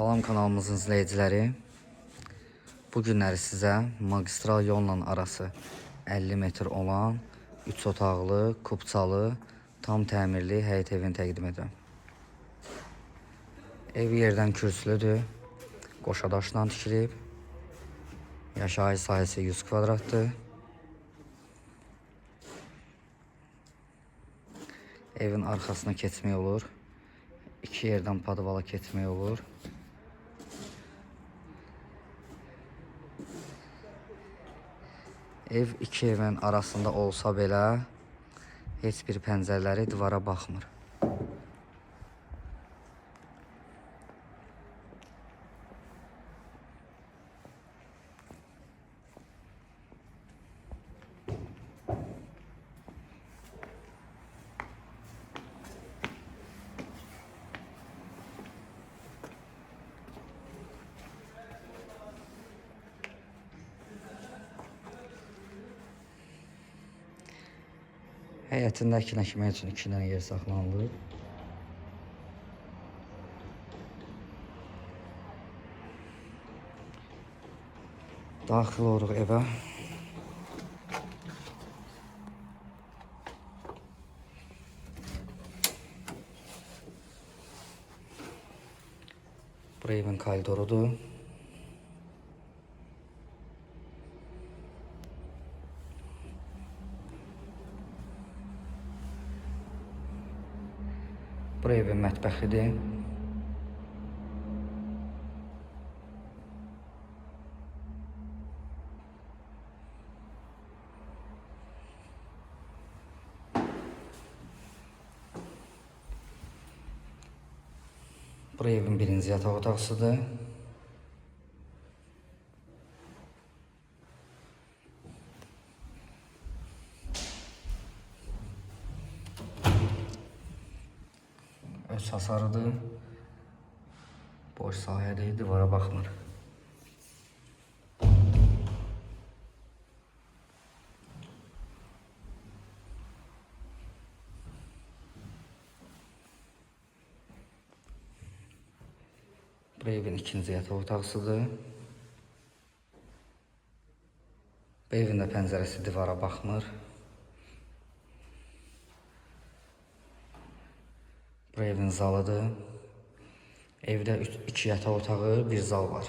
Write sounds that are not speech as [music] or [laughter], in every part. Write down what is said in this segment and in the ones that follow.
Salam kanalımızın izləyiciləri. Bu günləri sizə magistral yolla arası 50 metr olan 3 otaqlı, kubçalı, tam təmirli həyət evini təqdim edirəm. Ev yerdən kürsülüdür. Qoşa daşla tikilib. Yaşayış sahəsi 100 kvadratdır. Evin arxasına keçmək olur. İki yerdən padvala keçmək olur. Ev iki evin arasında olsa belə heç bir pəncərələri divara baxmır. Həyətində əkinləşmək üçün iki dənə yer saxlanılıb. Daxil oluruq evə. Bura evin koridorudur. Bura evin mətbəxidir. Bura evin birinci yataq otaqsıdır. Öz hasarıdır. Boş sahədir, divara baxmır. Bu evin ikinci yataq otaqsıdır. Bu evin də pəncərəsi divara baxmır. Bu evin zalıdır. Evdə üç, iki yataq otağı, bir zal var.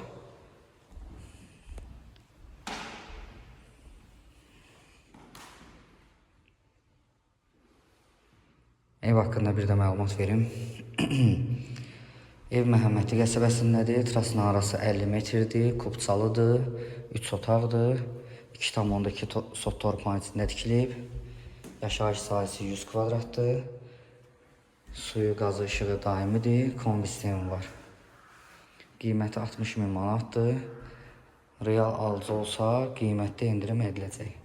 Ev haqqında bir də məlumat verim. [clears throat] Ev Məhəmmədi qəsəbəsindədir. Trasın arası 50 metrdir, kubçalıdır, 3 otaqdır. 2,2 to- sot torpağın içində tikilib. Yaşayış sahəsi 100 kvadratdır. Suyu, qazı, işığı daimidir, kombi sistemi var. Qiyməti 60 min manatdır. Real alıcı olsa qiymətdə endirim ediləcək.